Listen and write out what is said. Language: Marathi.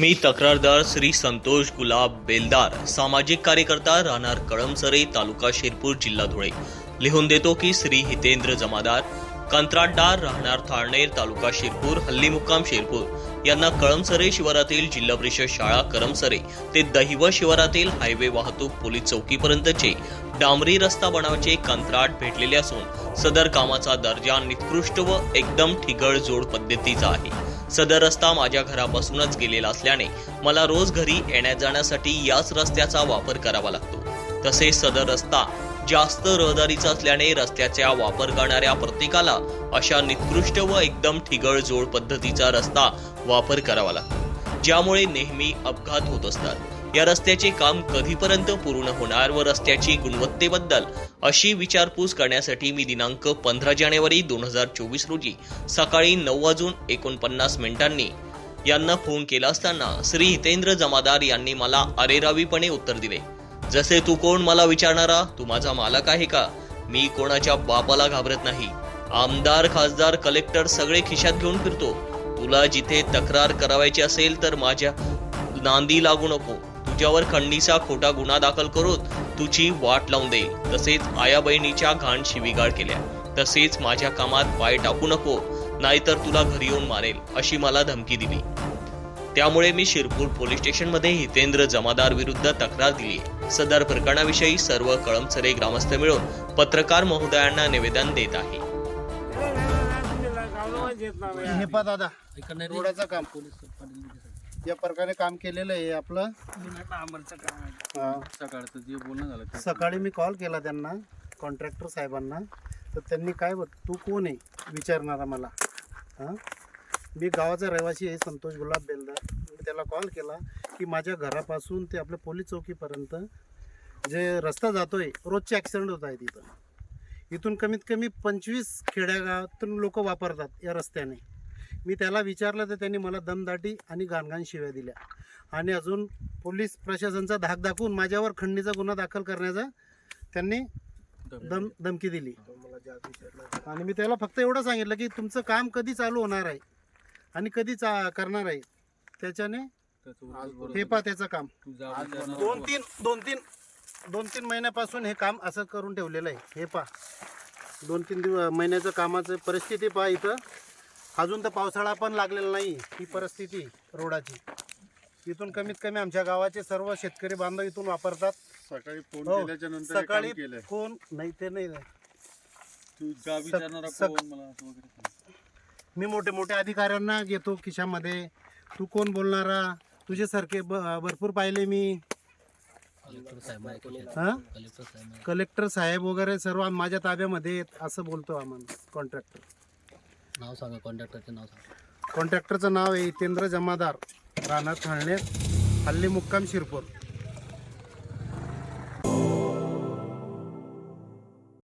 मी तक्रारदार श्री संतोष गुलाब बेलदार सामाजिक कार्यकर्ता राहणार कळमसरे तालुका शिरपूर जिल्हा धुळे. लिहून देतो की श्री हितेंद्र जमादार कंत्राटदार राहणार थाळनेर तालुका शिरपूर हल्ली मुक्काम शिरपूर. यांना कळमसरे शिवारातील जिल्हा परिषद शाळा करमसरे ते दहिव शिवारातील हायवे वाहतूक पोलीस चौकीपर्यंतचे डांबरी रस्ता बनावचे कंत्राट भेटलेले असून सदर कामाचा दर्जा निकृष्ट व एकदम ठिगळ जोड पद्धतीचा आहे. सदर रस्ता माझ्या घरापासूनच गेलेला असल्याने मला रोज घरी येण्या जाण्यासाठी याच रस्त्याचा वापर करावा लागतो. तसेच सदर रस्ता जास्त रहदारीचा असल्याने रस्त्याचा वापर करणाऱ्या प्रत्येकाला अशा निकृष्ट व एकदम ठिगळ जोड पद्धतीचा रस्ता वापर करावा लागतो ज्यामुळे नेहमी अपघात होत असतात. या रस्त्याचे काम कधीपर्यंत पूर्ण होणार व रस्त्याची गुणवत्तेबद्दल अशी विचारपूस करण्यासाठी मी दिनांक पंधरा जानेवारी दोन हजार चोवीस रोजी सकाळी नऊ वाजून एकोणपन्नास मिनिटांनी यांना फोन केला असताना श्री हितेंद्र जमादार यांनी मला अरेरावीपणे उत्तर दिले. जसे तू कोण मला विचारणारा तू माझा मालक आहे का? मी कोणाच्या बापाला घाबरत नाही. आमदार खासदार कलेक्टर सगळे खिशात घेऊन फिरतो. तुला जिथे तक्रार करावायची असेल तर माझ्या नांदी लागू नको. तुझ्यावर खंडीचा खोटा गुन्हा दाखल करून तुझी वाट लावून देईल तसेच आया बहिणीच्या घाण शिविगाळ केल्या. तसेच माझ्या कामात पाय टाकू नको नाहीतर तुला घरी येऊन मारेल अशी मला धमकी दिली. त्यामुळे मी शिरपूर पोलीस स्टेशनमध्ये हितेंद्र जमादार विरुद्ध तक्रार दिली. सदर प्रकरणाविषयी सर्व कळमसरे ग्रामस्थ मिळून पत्रकार महोदयांना निवेदन देत आहे. रोडाचं काम. या प्रकारे काम केलेलं आहे आपलं. हा. सकाळचं जे बोलणं झालं ते. सकाळी मी कॉल केला त्यांना कॉन्ट्रॅक्टर साहेबांना. तर त्यांनी काय बोल तू कोण आहे? विचारणारा मला. हां? मी गावाचा रहिवासी आहे संतोष गुलाब बेलदार. मी त्याला कॉल केला की माझ्या घरापासून ते आपल्या पोलीस चौकीपर्यंत जे रस्ता जातोय रोजचे ॲक्सिडेंट होत आहेत इथं. इथून कमीत कमी पंचवीस खेड्यागावातून लोक वापरतात या रस्त्याने. मी त्याला विचारलं तर त्यांनी मला दमदाटी आणि घाणघाण शिव्या दिल्या. आणि अजून पोलीस प्रशासनचा धाक दाखवून माझ्यावर खंडणीचा गुन्हा दाखल करण्याचा त्यांनी दम धमकी दिली. आणि मी त्याला फक्त एवढं सांगितलं की तुमचं काम कधी चालू होणार आहे आणि कधी चा करणार आहे त्याच्याने हे पा त्याचं काम. दोन तीन दोन तीन दोन तीन महिन्यापासून हे काम असं करून ठेवलेलं आहे. हे पा दोन तीन दिवस महिन्याचं कामाचं परिस्थिती पहा इथं. अजून तर पावसाळा पण लागलेला नाही ही परिस्थिती रोडाची. इथून कमीत कमी आमच्या गावाचे सर्व शेतकरी बांधव इथून वापरतात. सकाळी फोन हो, केल्याच्यानंतर सकाळी कोण नाही ते नाही तू का विचारणारा सक- कोण मला असं वगैरे सांग. मी मोठे मोठे अधिकाऱ्यांना घेतो खिशामध्ये. तू कोण बोलणारा? तुझे सारखे ब- भरपूर पाहिले मी. हा? कलेक्टर साहेब वगैरे सर्व माझ्या ताब्यामध्ये आहेत असं बोलतो आम्हाला कॉन्ट्रॅक्टर नाव सांगा कॉन्ट्रॅक्टरचं नाव सांगा. कॉन्ट्रॅक्टरचं नाव आहे हितेंद्र जमादार राणा थाळणे हल्ली मुक्काम शिरपूर.